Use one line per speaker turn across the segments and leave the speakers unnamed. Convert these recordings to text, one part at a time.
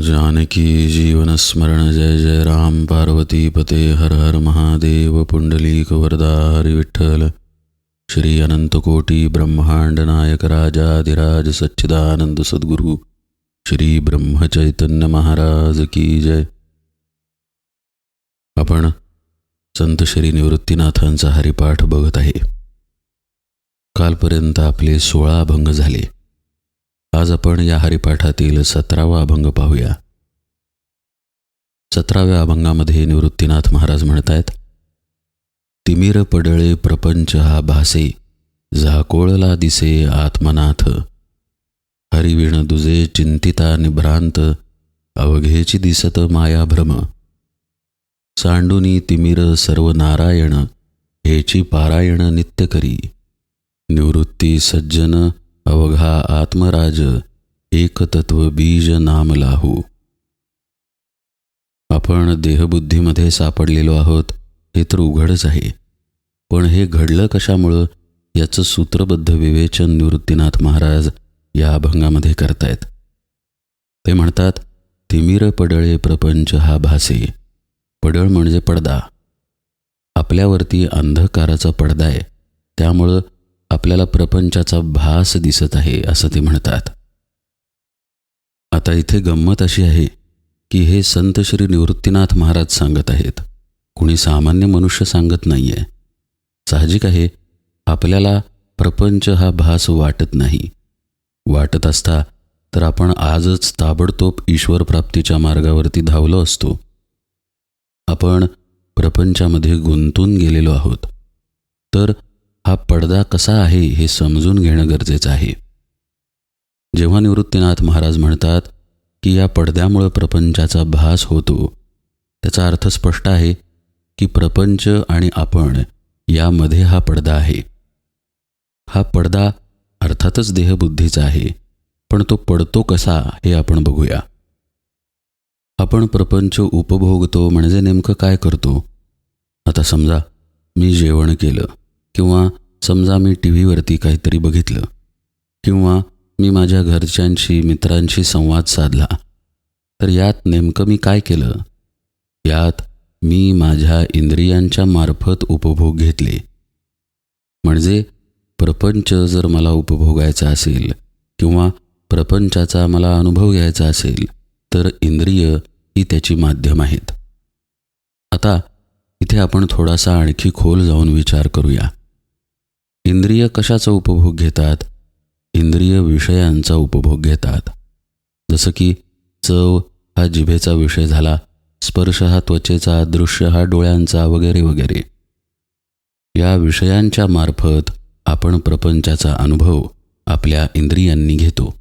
जानकी जीवनस्मरण जय जय राम। पार्वती पते हर हर महादेव। पुंडलीक वरदा विठ्ठल। श्री अनंतकोटी ब्रह्मांड नायक राजाधिराज सच्चिदानंद सद्गुरु। श्री ब्रह्मचैतन्य महाराज की जय। आपण संत श्री निवृत्तीनाथांचा हरिपाठ बघत आहे. कालपर्यंत आपले सोळा अभंग झाले. आज आपण या हरिपाठातील सतरावा अभंग पाहूया. सतराव्या अभंगामध्ये निवृत्तीनाथ महाराज म्हणतायत तिमिर पडळे प्रपंच हा भासे झाकोळला दिसे आत्मनाथ. हरिविण दुजे चिंतिता निभ्रांत अवघेची दिसत माया भ्रम. सांडुनी तिमिर सर्व नारायण हेची पारायण नित्य करी. निवृत्ती सज्जन अवघा आत्मराज एकतत्व बीज नाम लाहू. आपण देहबुद्धीमध्ये सापडलेलो आहोत हे तर उघडच आहे. पण हे घडलं कशामुळं याचं सूत्रबद्ध विवेचन निवृत्तीनाथ महाराज या अभंगामध्ये करतायत. ते म्हणतात तिमिर पडळे प्रपंच हा भासे पडळ म्हणजे पडदा. आपल्यावरती अंधकाराचा पडदा आहे. त्यामुळं आपल्याला प्रपंचाचा भास दिसत आहे असं ते म्हणतात. आता इथे गंमत अशी आहे की हे संत श्री निवृत्तीनाथ महाराज सांगत आहेत. कुणी सामान्य मनुष्य सांगत नाही आहे साहजिक आहे आपल्याला प्रपंच हा भास वाटत नाही. वाटत असता तर आपण आजच ताबडतोब ईश्वर प्राप्तीच्या मार्गावरती धावलो असतो. आपण प्रपंचामध्ये गुंतून गेलेलो आहोत. तर हा पडदा कसा आहे हे समजून घेणं गरजेचं आहे. जेव्हा निवृत्तीनाथ महाराज म्हणतात की या पडद्यामुळं प्रपंचाचा भास होतो त्याचा अर्थ स्पष्ट आहे की प्रपंच आणि आपण यामध्ये हा पडदा आहे. हा पडदा अर्थातच देहबुद्धीचा आहे पण तो पडतो कसा हे आपण बघूया. आपण प्रपंच उपभोगतो म्हणजे नेमकं काय करतो? आता समजा मी जेवण केलं. किंवा समजा मी टी व्हीवरती काहीतरी बघितलं किंवा मी माझ्या घरच्यांशी मित्रांशी संवाद साधला तर यात नेमकं मी काय केलं? यात मी माझ्या इंद्रियांच्या मार्फत उपभोग घेतले. म्हणजे प्रपंच जर मला उपभोगायचा असेल किंवा प्रपंचाचा मला अनुभव घ्यायचा असेल तर इंद्रिय ही त्याची माध्यम आहेत. आता इथे आपण थोडासा आणखी खोल जाऊन विचार करूया. इंद्रिय कशाचा उपभोग घेतात? इंद्रिय विषयांचा उपभोग घेतात. जसं की चव हा जिभेचा विषय झाला स्पर्श हा त्वचेचा दृश्य हा डोळ्यांचा वगैरे वगैरे. या विषयांच्या मार्फत आपण प्रपंचाचा अनुभव आपल्या इंद्रियांनी घेतो.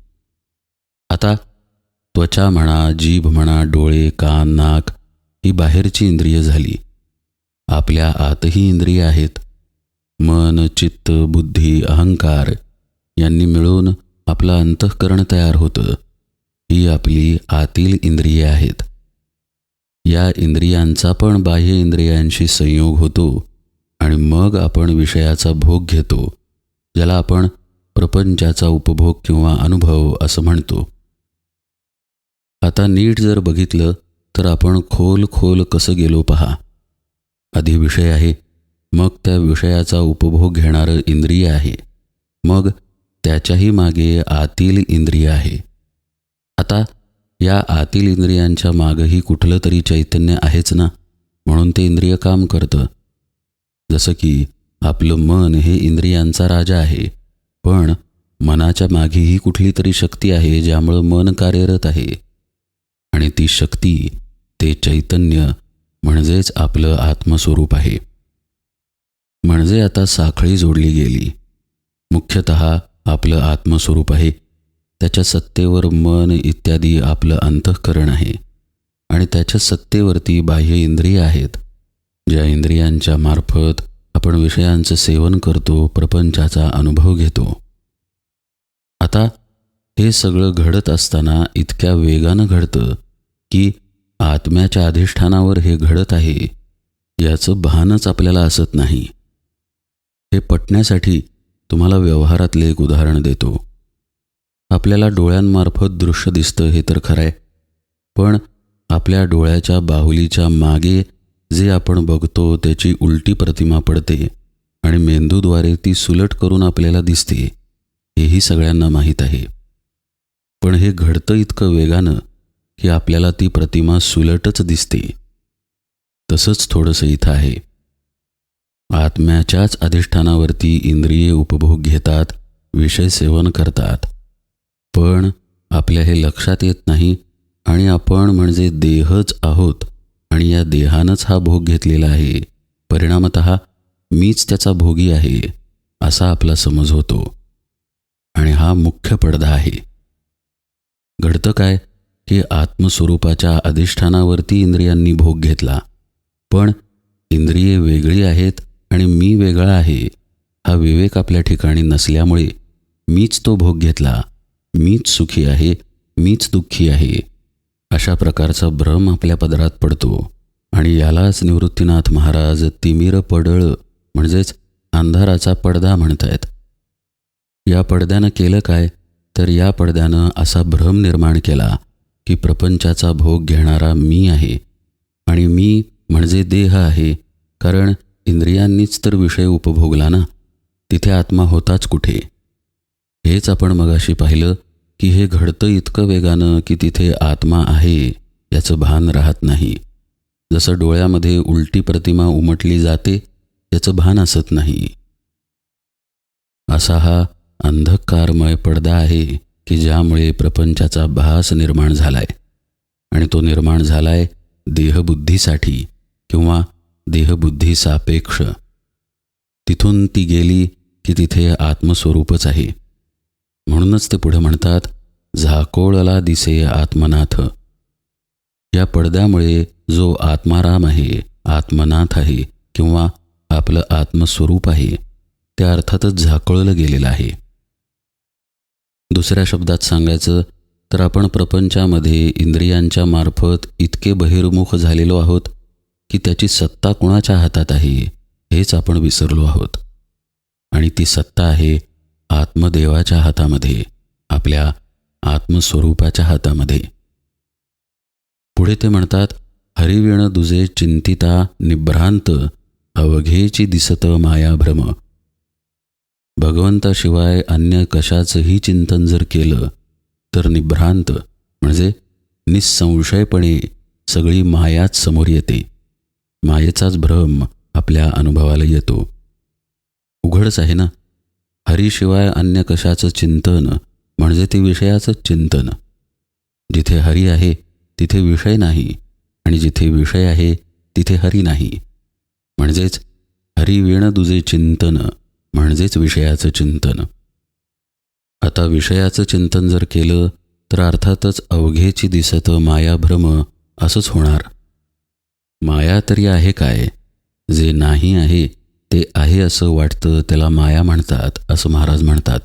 आता त्वचा म्हणा जीभ म्हणा डोळे कान नाक ही बाहेरची इंद्रिय झाली. आपल्या आतही इंद्रिय आहेत. मन चित्त बुद्धी अहंकार यांनी मिळून आपलं अंतःकरण तयार होतं. ही आपली आतील इंद्रिये आहेत. या इंद्रियांचा पण बाह्य इंद्रियांशी संयोग होतो आणि मग आपण विषयाचा भोग घेतो ज्याला आपण प्रपंचाचा उपभोग किंवा अनुभव असं म्हणतो. आता नीट जर बघितलं तर आपण खोल खोल कसं गेलो पहा. आधी विषय आहे मग त्या विषयाचा उपभोग घेणारं इंद्रिय आहे. मग त्याच्याही मागे आतील इंद्रिय आहे. आता या आतील इंद्रियांच्या मागही कुठलं तरी चैतन्य आहेच ना? म्हणून ते इंद्रिय काम करतं. जसं की आपलं मन हे इंद्रियांचा राजा आहे. पण मनाच्या मागेही कुठली तरी शक्ती आहे ज्यामुळं मन कार्यरत आहे. आणि ती शक्ती ते चैतन्य म्हणजेच आपलं आत्मस्वरूप आहे. म्हणजे आता साखळी जोडली गेली. मुख्यत आपलं आत्मस्वरूप आहे. त्याच्या सत्तेवर मन इत्यादी आपलं अंतःकरण आहे. आणि त्याच्या सत्तेवरती बाह्य इंद्रिय आहेत. ज्या इंद्रियांच्या मार्फत आपण विषयांचं सेवन करतो प्रपंचाचा अनुभव घेतो. आता हे सगळं घडत असताना इतक्या वेगानं घडतं की आत्म्याच्या अधिष्ठानावर हे घडत आहे. याचं भानच आपल्याला असत नाही. हे पटण्यासाठी तुम्हाला व्यवहारातले एक उदाहरण देतो. आपल्याला डोळ्यांमार्फत दृश्य दिसतं हे तर खरं आहे पण आपल्या डोळ्याच्या बाहुलीच्या मागे जे आपण बघतो त्याची उलटी प्रतिमा पडते आणि मेंदूद्वारे ती सुलट करून आपल्याला दिसते हेही सगळ्यांना माहीत आहे. पण हे घडतं इतकं वेगानं की आपल्याला ती प्रतिमा सुलटच दिसते. तसंच थोडंसं इथं आहे. आत्म्याच्याच अधिष्ठानावरती इंद्रिये उपभोग घेतात विषय सेवन करतात. पण आपल्या हे लक्षात येत नाही आणि आपण म्हणजे देहच आहोत आणि या देहानंच हा भोग घेतलेला आहे. परिणामत मीच त्याचा भोगी आहे असा आपला समज होतो. आणि हा मुख्य पडदा आहे. घडतं काय? की आत्मस्वरूपाच्या अधिष्ठानावरती इंद्रियांनी भोग घेतला. पण इंद्रिये वेगळी आहेत आणि मी वेगळा आहे हा विवेक आपल्या ठिकाणी नसल्यामुळे मीच तो भोग घेतला. मीच सुखी आहे मीच दुःखी आहे. अशा प्रकारचा भ्रम आपल्या पदरात पडतो. आणि यालाच निवृत्तीनाथ महाराज तिमिर पडळ म्हणजेच अंधाराचा पडदा म्हणतायत. या पडद्यानं केलं काय? तर या पडद्यानं असा भ्रम निर्माण केला की प्रपंचाचा भोग घेणारा मी आहे. आणि मी म्हणजे देह आहे. कारण इंद्रियांनीच तर विषय उपभोगला ना? तिथे आत्मा होताच कुठे? हेच आपण मगाशी पाहिलं की हे घडतं इतकं वेगानं की तिथे आत्मा आहे याचं भान राहत नाही. जसं डोळ्यामध्ये उलटी प्रतिमा उमटली जाते याचं भान असत नाही. असा हा अंधकारमय पडदा आहे की ज्यामुळे प्रपंचाचा भास निर्माण झालाय. आणि तो निर्माण झालाय देहबुद्धीसाठी किंवा देहबुद्धी सापेक्ष तिथून ती गेली की तिथे आत्मस्वरूपच आहे. म्हणूनच ते पुढे म्हणतात झाकोळला दिसे आत्मनाथ. या पडद्यामुळे जो आत्माराम आहे आत्मनाथ आहे किंवा आपलं आत्मस्वरूप आहे त्या अर्थातच झाकळलं गेलेलं आहे. दुसऱ्या शब्दात सांगायचं तर आपण प्रपंचामध्ये इंद्रियांच्या मार्फत इतके बहिर्मुख झालेलो आहोत की त्याची सत्ता कुणाच्या हातात आहे हेच आपण विसरलो आहोत. आणि ती सत्ता आहे आत्मदेवाच्या हातामध्ये आपल्या आत्मस्वरूपाच्या हातामध्ये. पुढे ते म्हणतात हरिविण दुजे चिंतिता निभ्रांत अवघेची दिसत मायाभ्रम भगवंताशिवाय अन्य कशाचंही चिंतन जर केलं तर निभ्रांत म्हणजे निसंशयपणे सगळी मायाच समोर येते. मायेचाच भ्रम आपल्या अनुभवाला येतो. उघडच आहे ना? हरीशिवाय अन्य कशाचं चिंतन म्हणजे ते विषयाचं चिंतन. जिथे हरी आहे तिथे विषय नाही आणि जिथे विषय आहे तिथे हरी नाही. म्हणजेच हरिवीण दुजे चिंतन म्हणजेच विषयाचं चिंतन. आता विषयाचं चिंतन जर केलं तर अर्थातच अवघेची दिसत मायाभ्रम असंच होणार. माया तरी आहे काय? जे नाही आहे ते आहे असं वाटतं त्याला माया म्हणतात असं महाराज म्हणतात.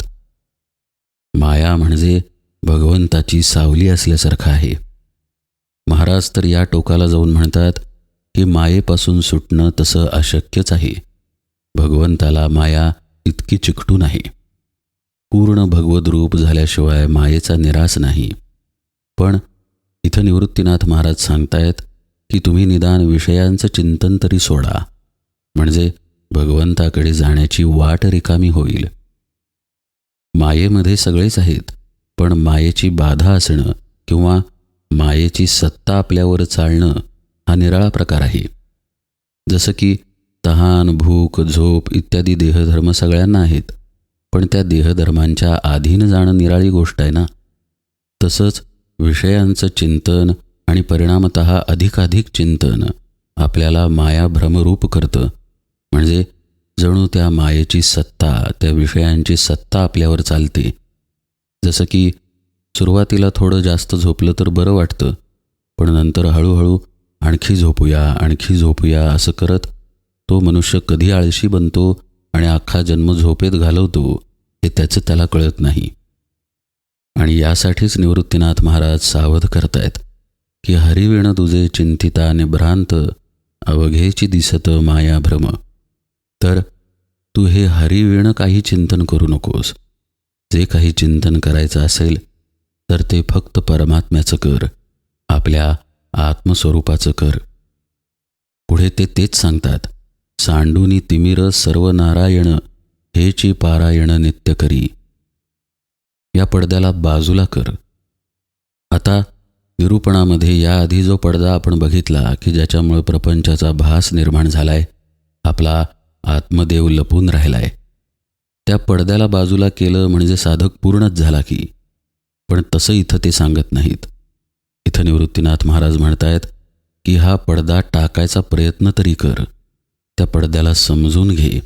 माया म्हणजे भगवंताची सावली असल्यासारखं आहे. महाराज तर या टोकाला जाऊन म्हणतात की मायेपासून सुटणं तसं अशक्यच आहे. भगवंताला माया इतकी चिकटून आहे पूर्ण भगवद रूप झाल्याशिवाय मायेचा निराश नाही. पण इथं निवृत्तीनाथ महाराज सांगतायत की तुम्ही निदान विषयांचं चिंतन तरी सोडा. म्हणजे भगवंताकडे जाण्याची वाट रिकामी होईल. मायेमध्ये सगळेच आहेत पण मायेची बाधा असणं किंवा मायेची सत्ता आपल्यावर चालणं हा निराळा प्रकार आहे. जसं की तहान भूक झोप इत्यादी देहधर्म सगळ्यांना आहेत पण त्या देहधर्मांच्या आधीन जाणं निराळी गोष्ट आहे ना? तसंच विषयांचं चिंतन आणि परिणामत अधिकाधिक चिंतन आपल्याला माया भ्रमरूप करतं. म्हणजे जणू त्या मायेची सत्ता त्या विषयांची सत्ता आपल्यावर चालते. जसं की सुरुवातीला थोडं जास्त झोपलं तर बरं वाटतं पण नंतर हळूहळू आणखी झोपूया आणखी झोपूया असं करत तो मनुष्य कधी आळशी बनतो आणि अख्खा जन्म झोपेत घालवतो हे त्याचं त्याला कळत नाही. आणि यासाठीच निवृत्तीनाथ महाराज सावध करतायत. की हरिविण तुझे चिंतिता निभ्रांत अवघेची दिसत माया भ्रम. तर तू हे हरिविण काही चिंतन करू नकोस. जे काही चिंतन करायचं असेल तर ते फक्त परमात्म्याचं कर. आपल्या आत्मस्वरूपाचं कर. पुढे ते तेच सांगतात. सांडूनी तिमिर सर्व नारायण हेची पारायण नित्य करी. या पडद्याला बाजूला कर. आता निरूपणामध्ये याआधी जो पडदा आपण बघितला की ज्याच्यामुळे प्रपंचाचा भास निर्माण झालाय आपला आत्मदेव लपून राहिलाय. त्या पडद्याला बाजूला केलं म्हणजे साधक पूर्णच झाला की पण तसं इथं ते सांगत नाहीत. इथं निवृत्तीनाथ महाराज म्हणतायत की हा पडदा टाकायचा प्रयत्न तरी कर. त्या पडद्याला समजून घे.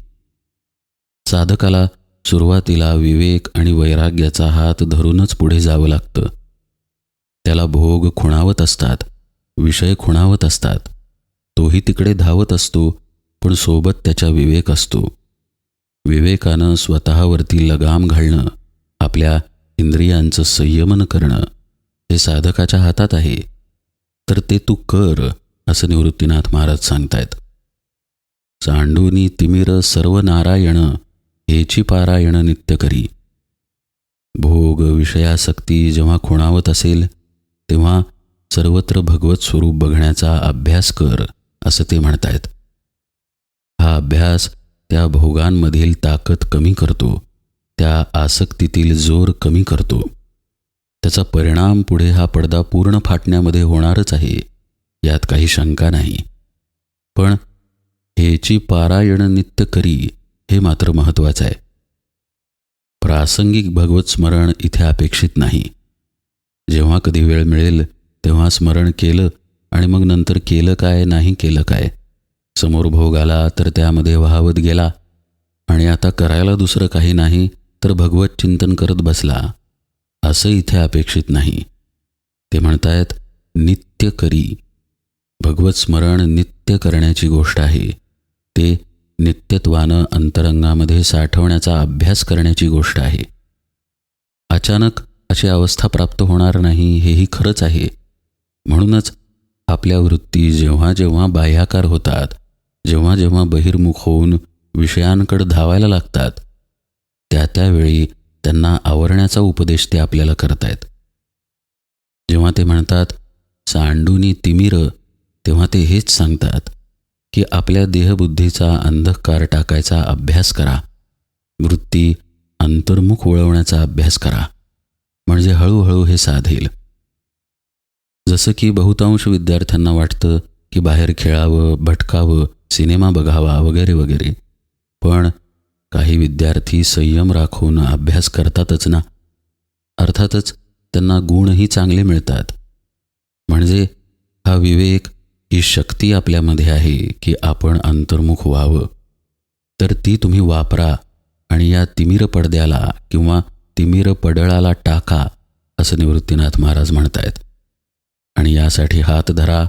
साधकाला सुरुवातीला विवेक आणि वैराग्याचा हात धरूनच पुढे जावं लागतं. त्याला भोग खुणावत असतात विषय खुणावत असतात. तोही तिकडे धावत असतो पण सोबत त्याच्या विवेक असतो. विवेकानं स्वतःवरती लगाम घालणं आपल्या इंद्रियांचं संयमन करणं हे साधकाच्या हातात आहे. तर ते तू कर असं निवृत्तीनाथ महाराज सांगतायत. सांडूनी तिमिर सर्व नारायण हेची पारायण नित्य करी. भोग विषयासक्ती जेव्हा खुणावत असेल तेव्हा सर्वत्र भगवत स्वरूप बघण्याचा अभ्यास कर असं ते म्हणतायत. हा अभ्यास त्या भोगांमधील ताकद कमी करतो त्या आसक्तीतील जोर कमी करतो. त्याचा परिणाम पुढे हा पडदा पूर्ण फाटण्यामध्ये होणारच आहे यात काही शंका नाही. पण हेची पारायण नित्य करी हे मात्र महत्त्वाचं आहे. प्रासंगिक भगवत स्मरण इथे अपेक्षित नाही. जेव्हा कधी वेळ मिळेल तेव्हा स्मरण केलं आणि मग नंतर केलं काय नाही केलं काय? समोर भोग आला तर त्यामध्ये वाहवत गेला. आणि आता करायला दुसरं काही नाही तर भगवत चिंतन करत बसला. असं इथे अपेक्षित नाही. ते म्हणतायत नित्य करी. भगवत स्मरण नित्य करण्याची गोष्ट आहे. ते नित्यत्वानं अंतरंगामध्ये साठवण्याचा अभ्यास करण्याची गोष्ट आहे. अचानक अशी अवस्था प्राप्त होणार नाही हेही खरंच आहे. म्हणूनच आपल्या वृत्ती जेव्हा जेव्हा बाह्याकार होतात जेव्हा जेव्हा बहिर्मुख होऊन विषयांकडे धावायला लागतात त्या त्यावेळी त्यांना आवरण्याचा उपदेश ते आपल्याला करतायत. जेव्हा ते म्हणतात सांडूनी तिमिर तेव्हा ते हेच सांगतात की आपल्या देहबुद्धीचा अंधकार टाकायचा अभ्यास करा. वृत्ती अंतर्मुख वळवण्याचा अभ्यास करा. म्हणजे हळूहळू हे साधेल जसं की बहुतांश विद्यार्थ्यांना वाटतं की बाहेर खेळावं भटकावं सिनेमा बघावा वगैरे वगैरे. पण काही विद्यार्थी संयम राखून अभ्यास करतातच ना. अर्थातच त्यांना गुणही चांगले मिळतात. म्हणजे हा विवेक ही शक्ती आपल्यामध्ये आहे की आपण अंतर्मुख व्हावं. तर ती तुम्ही वापरा आणि या तिमिर पडद्याला किंवा तिमिर पडळाला टाका असं निवृत्तीनाथ महाराज म्हणतायत. आणि यासाठी हात धरा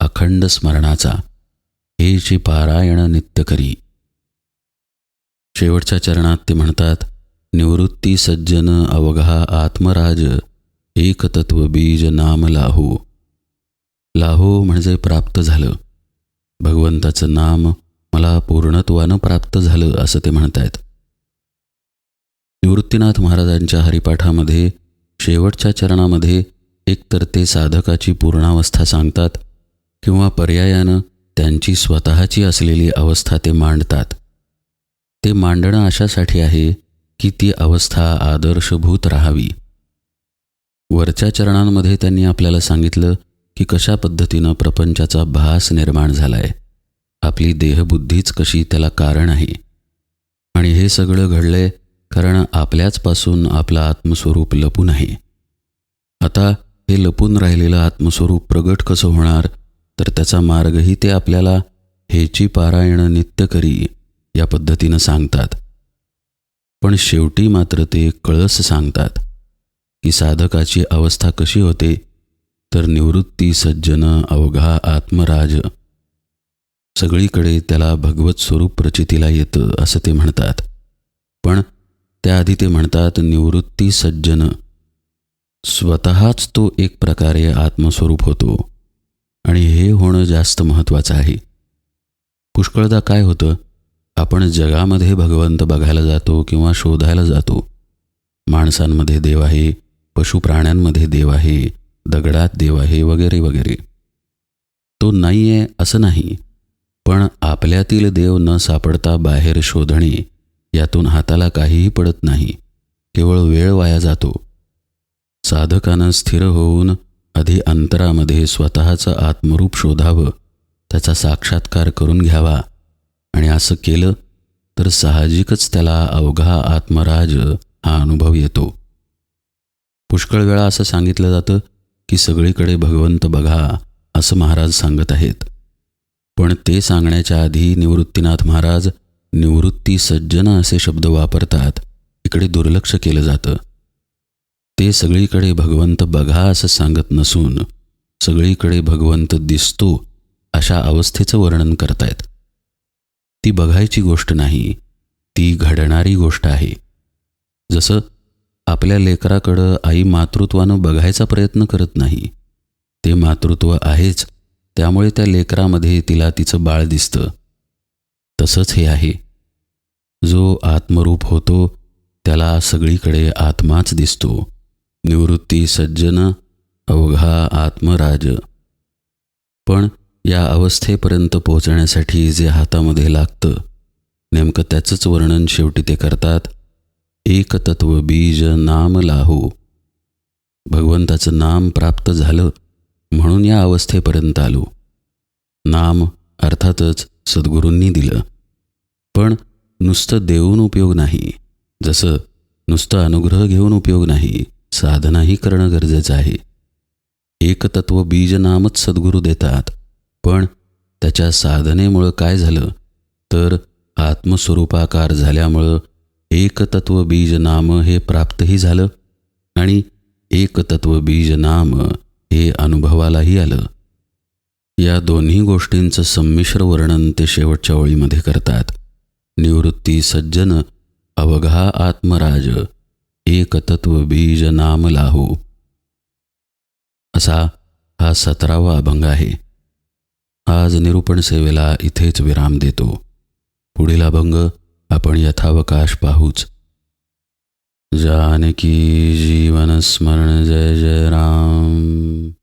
अखंड स्मरणाचा. हेची पारायण नित्य करी. शेवटच्या चरणात ते म्हणतात निवृत्ती सज्जन अवघा आत्मराज एकतत्व बीज नाम लाहू. लाहो म्हणजे प्राप्त झालं. भगवंताचं नाम मला पूर्णत्वानं प्राप्त झालं असं ते म्हणतायत. निवृत्तीनाथ महाराजांच्या हरिपाठामध्ये शेवटच्या चरणामध्ये एकतर ते साधकाची पूर्णावस्था सांगतात किंवा पर्यायानं त्यांची स्वतःची असलेली अवस्था ते मांडतात. ते मांडणं अशासाठी आहे की ती अवस्था आदर्शभूत राहावी. वरच्या चरणांमध्ये त्यांनी आपल्याला सांगितलं की कशा पद्धतीनं प्रपंचाचा भास निर्माण झालाय. आपली देहबुद्धीच कशी त्याला कारण आहे. आणि हे सगळं घडलंय कारण आपल्याचपासून आपलं आत्मस्वरूप लपून आहे आता हे लपून राहिलेलं आत्मस्वरूप प्रगट कसं होणार तर त्याचा मार्गही ते आपल्याला हेची पारायण नित्य करी या पद्धतीनं सांगतात. पण शेवटी मात्र ते कळस सांगतात की साधकाची अवस्था कशी होते तर निवृत्ती सज्जन अवघा आत्मराज. सगळीकडे त्याला भगवत स्वरूप प्रचितीला येतं असं ते म्हणतात. पण त्याआधी ते म्हणतात निवृत्ती सज्जन. स्वतःच तो एक प्रकारे आत्मस्वरूप होतो. आणि हे होणं जास्त महत्त्वाचं आहे. पुष्कळदा काय होतं? आपण जगामध्ये भगवंत बघायला जातो किंवा शोधायला जातो. माणसांमध्ये देव आहे पशुप्राण्यांमध्ये देव आहे दगडात देव आहे वगैरे वगैरे. तो नाही आहे असं नाही पण आपल्यातील देव न सापडता बाहेर शोधणे यातून हाताला काहीही पडत नाही. केवळ वेळ वाया जातो. साधकानं स्थिर होऊन आधी अंतरामध्ये स्वतःचं आत्मरूप शोधावं त्याचा साक्षात्कार करून घ्यावा आणि असं केलं तर साहजिकच त्याला अवघा आत्मराज हा अनुभव येतो. पुष्कळ वेळा असं सांगितलं जातं की सगळीकडे भगवंत बघा असं महाराज सांगत आहेत. पण ते सांगण्याच्या आधी निवृत्तीनाथ महाराज निवृत्ती सज्जन असे शब्द वापरतात. इकडे दुर्लक्ष केलं जातं. ते सगळीकडे भगवंत बघा असं सांगत नसून सगळीकडे भगवंत दिसतो अशा अवस्थेचं वर्णन करतायत. ती बघायची गोष्ट नाही ती घडणारी गोष्ट आहे. जसं आपल्या लेकराकडं आई मातृत्वानं बघायचा प्रयत्न करत नाही. ते मातृत्व आहेच त्यामुळे त्या लेकरामध्ये तिला तिचं बाळ दिसतं. तसंच हे आहे. जो आत्मरूप होतो त्याला सगळीकडे आत्माच दिसतो. निवृत्ती सज्जन अवघा आत्मराज. पण या अवस्थेपर्यंत पोहोचण्यासाठी जे हातामध्ये लागतं नेमकं त्याचंच वर्णन शेवटी ते करतात. एकतत्व बीज नाम लाहो. भगवंताचं नाम प्राप्त झालं म्हणून या अवस्थेपर्यंत आलो. नाम अर्थातच सद्गुरूंनी दिलं. पण नुसतं देऊन उपयोग नाही. जसं नुसतं अनुग्रह घेऊन उपयोग नाही साधनाही करणं गरजेचं आहे. एकतत्व बीजनामच सद्गुरू देतात. पण त्याच्या साधनेमुळं काय झालं? तर आत्मस्वरूपाकार झाल्यामुळं एकतत्व बीज नाम हे प्राप्तही झालं आणि एकतत्व बीज नाम हे अनुभवालाही आलं. या दोन्ही गोष्टींचं संमिश्र वर्णन ते शेवटच्या ओळीमध्ये करतात. निवृत्ती सज्जन अवघा आत्मराज एकतत्व बीज नाम लाहू. असा हा सतरावा अभंग आहे. आज निरूपण सेवेला इथेच विराम देतो. पुढील अभंग आपण यथावकाश पाहूच. जानकी जीवन स्मरण जय जय राम.